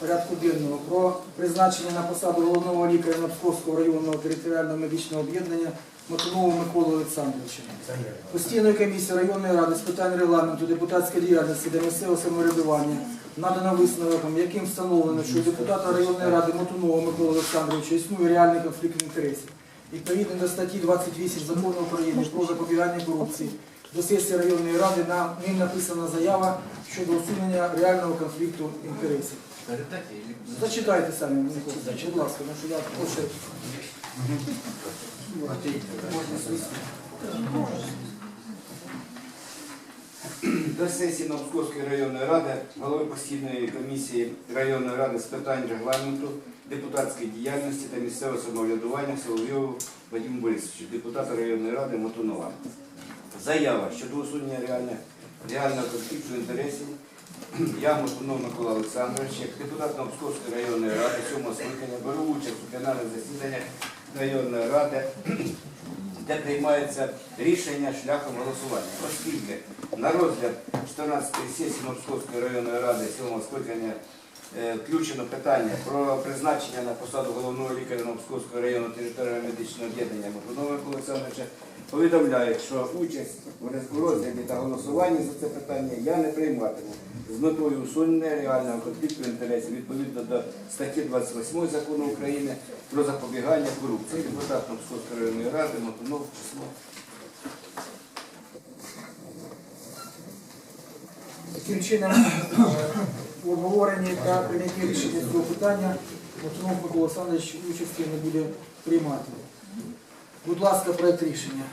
порядку денного про призначення на посаду головного лікаря Московського районного територіального медичного об'єднання Мотунову Миколу Олександровича. Постійної комісії районної ради з питань регламенту, депутатської діяльності та місцевого самоврядування надано висновком, яким встановлено, що у депутата районної ради Мотунова Миколи Олександровича існує реальний конфлікт інтересів. Відповідно до статті 28 закону України про запобігання корупції до сесії районної ради на ним написана заява щодо усунення реального конфлікту інтересів. Зачитайте самі, будь ласка, тому що я хочу. До сесії Новськовської районної ради, голови постійної комісії районної ради з питань регламенту, депутатської діяльності та місцевого самоврядування Соловйову Вадиму Борисовичу, депутата районної ради Мотунова. Заява щодо усунення реального конфлікту інтересів. Я Мотунов Микола Олександрович, як депутат Новськовської районної ради, сьомого скликання, беру участь у пленарних засіданнях районної ради де приймається рішення шляхом голосування. Оскільки на розгляд 14-ї сесії Московської районної ради 7 скликання е, включено питання про призначення на посаду головного лікаря Московського районного територіального медичного об'єднання Микола Олександровича, повідомляють, що участь у розгляді та голосуванні за це питання я не прийматиму з метою усунення реального конфлікту інтересів відповідно до статті 28 закону України про запобігання корупції. Депутат Московської районної ради Мотунов число. Таким чином, е, у обговоренні та прийнятті рішення цього питання Мотунов Микола Олександрович участі не буде приймати. Будь ласка, проект рішення.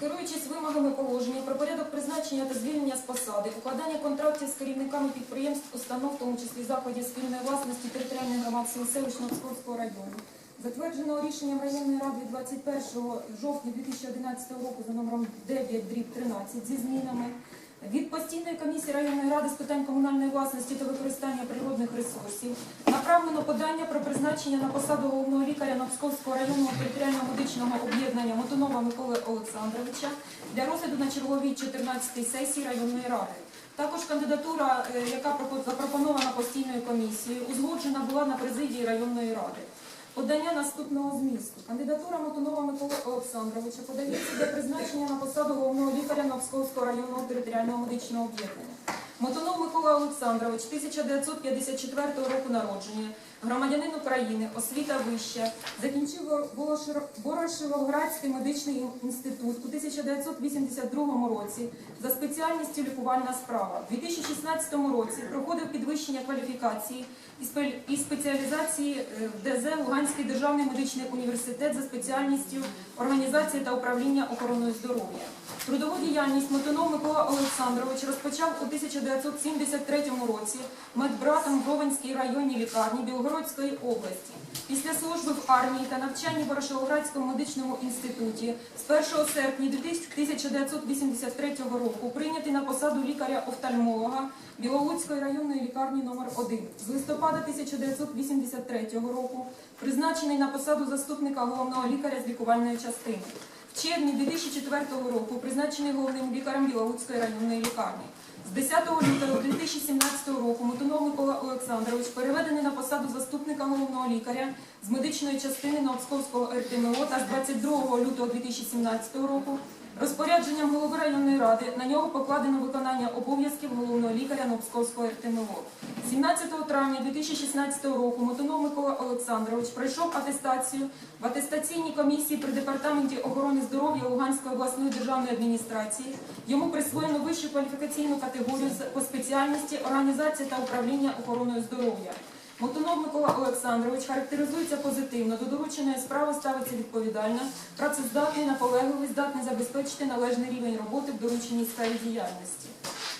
Керуючись вимогами положення про порядок призначення та звільнення з посади, укладання контрактів з керівниками підприємств, установ, в тому числі закладів спільної власності територіальних громад сіл селищ Новського району, затвердженого рішенням районної ради 21 жовтня 2011 року за номером 9 дріб 13 зі змінами, від постійної комісії районної ради з питань комунальної власності та використання природних ресурсів направлено подання про призначення на посаду головного лікаря Новськовського районного територіального медичного об'єднання Мотунова Миколи Олександровича для розгляду на черговій 14-й сесії районної ради. Також кандидатура, е, яка запропонована постійною комісією, узгоджена була на президії районної ради. Подання наступного змісту. Кандидатура Мотунова Миколи Олександровича подається для призначення на посаду головного лікаря Новськовського районного територіального медичного об'єднання. Мотунов Микола Олександрович, 1954 року народження, громадянин України, освіта вища, закінчив Ворошиловградський медичний інститут у 1982 році за спеціальністю лікувальна справа. У 2016 році проходив підвищення кваліфікації і спеціалізації е, в ДЗ Луганський державний медичний університет за спеціальністю організації та управління охороною здоров'я. Трудову діяльність Мотунов Микола Олександрович розпочав у 1973 році медбратом в Ровенській районній лікарні Білгородської області. Після служби в армії та навчання в Ворошиловградському медичному інституті з 1 серпня 1983 року прийнятий на посаду лікаря-офтальмолога Біловодської районної лікарні номер 1 З листопада 1983 року призначений на посаду заступника головного лікаря з лікувальної частини. В червні 2004 року призначений головним лікарем Білогудської районної лікарні. З 10 лютого 2017 року Мотунов Микола Олександрович переведений на посаду заступника головного лікаря з медичної частини Новосковського РТМО та з 22 лютого 2017 року розпорядженням голови районної ради на нього покладено виконання обов'язків головного лікаря Новськовського РТМО. 17 травня 2016 року Мотунов Микола Олександрович пройшов атестацію в атестаційній комісії при департаменті охорони здоров'я Луганської обласної державної адміністрації. Йому присвоєно вищу кваліфікаційну категорію по спеціальності організація та управління охороною здоров'я. Мотунов Микола Олександрович характеризується позитивно, до дорученої справи ставиться відповідально, працездатний, наполегливий, здатний забезпечити належний рівень роботи в дорученій сфері діяльності.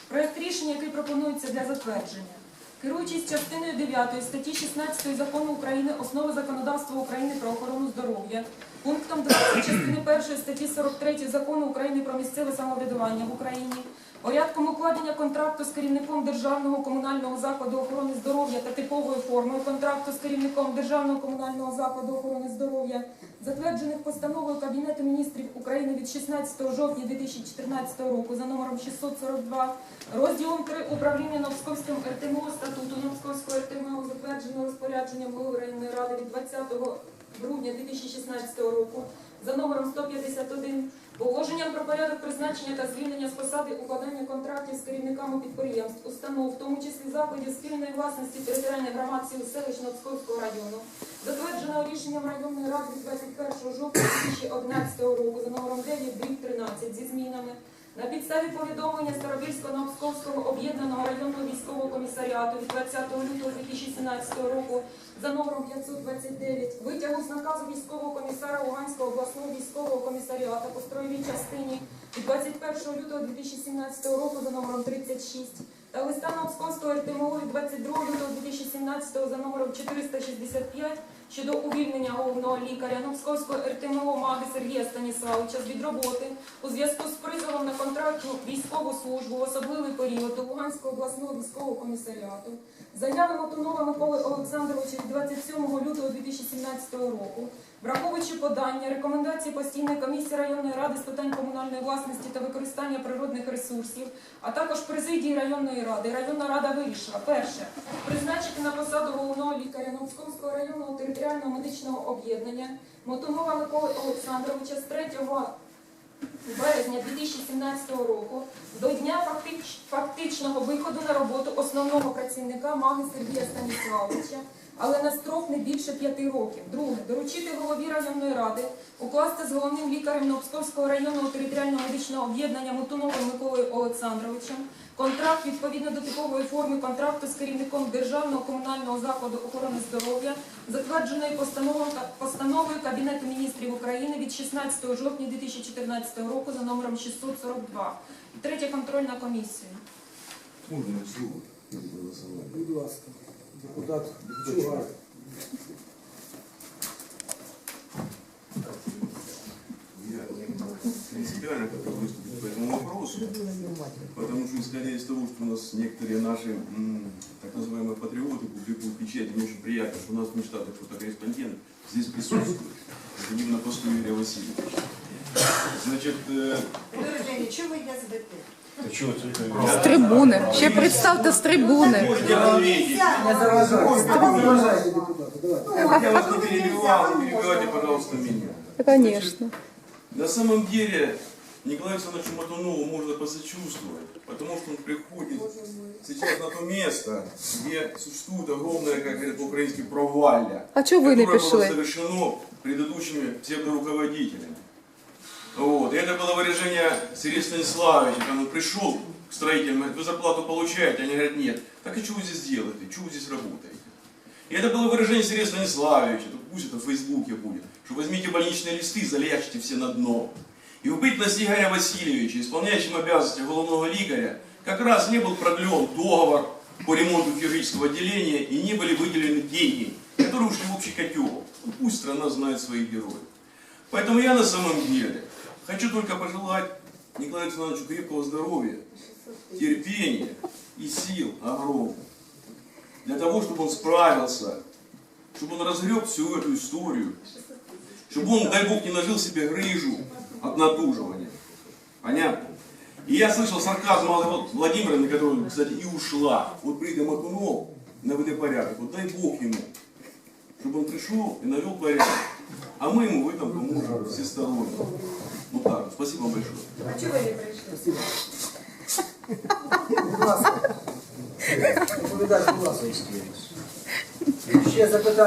Проект рішення, який пропонується для затвердження. Керуючись частиною 9 статті 16 закону України Основи законодавства України про охорону здоров'я, пунктом 20 частини 1 статті 43 закону України про місцеве самоврядування в Україні, порядком укладення контракту з керівником державного комунального закладу охорони здоров'я та типовою формою контракту з керівником державного комунального закладу охорони здоров'я, затверджених постановою Кабінету міністрів України від 16 жовтня 2014 року за номером 642, розділом 3 управління Новськовським РТМО статуту Новськовського РТМО затвердженого розпорядженням голови районної ради від 20 грудня 2016 року за номером 151 положенням про порядок призначення та звільнення з посади укладання контрактів з керівниками підприємств, установ, в тому числі закладів спільної власності територіальних громад сіл селищ Новськовського району, затвердженого рішенням районної ради 21 жовтня 2011 року за номером 9 дріб 13 зі змінами. На підставі повідомлення Старобільського Новськовського об'єднаного районного військового комісаріату від 20 лютого 2017 року за номером 529 витягу з наказу військового комісара Луганського обласного військового комісаріату по строєвій частині від 21 лютого 2017 року за номером 36 та листа Новськовського РТМО від 22 лютого 2017 за номером 465 щодо увільнення головного лікаря Новсковського РТМО Маги Сергія Станіславовича з від роботи у зв'язку з призовом на контрактну військову службу в особливий період до Луганського обласного військового комісаріату. Заяви Мотунова Миколи Олександровича від 27 лютого 2017 року, враховуючи подання, рекомендації постійної комісії районної ради з питань комунальної власності та використання природних ресурсів, а також президії районної ради. Районна рада вирішила перше призначити на посаду головного лікаря Новськомського районного територіального медичного об'єднання Мотунова Миколи Олександровича з 3 березня 2017 року до дня фактич- фактичного виходу на роботу основного працівника маги Сергія Станіславовича, але на строк не більше п'яти років. Друге, доручити голові районної ради укласти з головним лікарем Новпсковського районного територіального медичного об'єднання Мутуновим Миколою Олександровичем контракт відповідно до типової форми контракту з керівником Державного комунального закладу охорони здоров'я, затвердженої постановою Кабінету міністрів України від 16 жовтня 2014 року за номером 642. І третя контрольна комісія. Можно слово перед голосованием? Будь ласка, депутат Чугар. Я принципиально хотел выступить по этому вопросу, потому что исходя из того, что у нас некоторые наши м, так называемые патриоты публикуют печати, мне очень приятно, что у нас в Штатах фотокорреспондент здесь присутствует, это именно посту Юрия Васильевича. Значит, э, Вираження, чого ви язвите? З трибуни. Ще представте з трибуни. можете ответить? Я вас не перебивал, не перебивайте, пожалуйста, меня. Звісно. На самом деле Николаю Александровичу Матунову можно посочувствовать, потому что он приходит сейчас на то место, где существует огромное, как говорят по-украински, провалья, А чого ви не которое было пішли? совершено предыдущими псевдоруководителями. Вот. И это было выражение Сергея Станиславовича, когда он пришел к строителям, говорит, вы зарплату получаете? Они говорят, нет. Так и что вы здесь делаете? Что вы здесь работаете? И это было выражение Сергея Станиславовича, пусть это в Фейсбуке будет, что возьмите больничные листы, залячьте все на дно. И в бытность Игоря Васильевича, исполняющим обязанности головного ликаря, как раз не был продлен договор по ремонту хирургического отделения и не были выделены деньги, которые ушли в общий котел. Ну, пусть страна знает своих героев. Поэтому я на самом деле хочу только пожелать Николаю Александровичу крепкого здоровья, терпения и сил огромных для того, чтобы он справился, чтобы он разгреб всю эту историю, чтобы он, дай Бог, не нажил себе грыжу от натуживания. Понятно? И я слышал сарказм Аллы Владимировны, которая, кстати, и ушла. Вот придя Макунов, наведи порядок. Вот дай Бог ему, чтобы он пришел и навел порядок. А мы ему в этом поможем всесторонне. Вот так. вот. Спасибо вам большое. А чого ви не прийшли? Спасибо. Будь ласка. Доповідач, будь ласка. Ще запитання.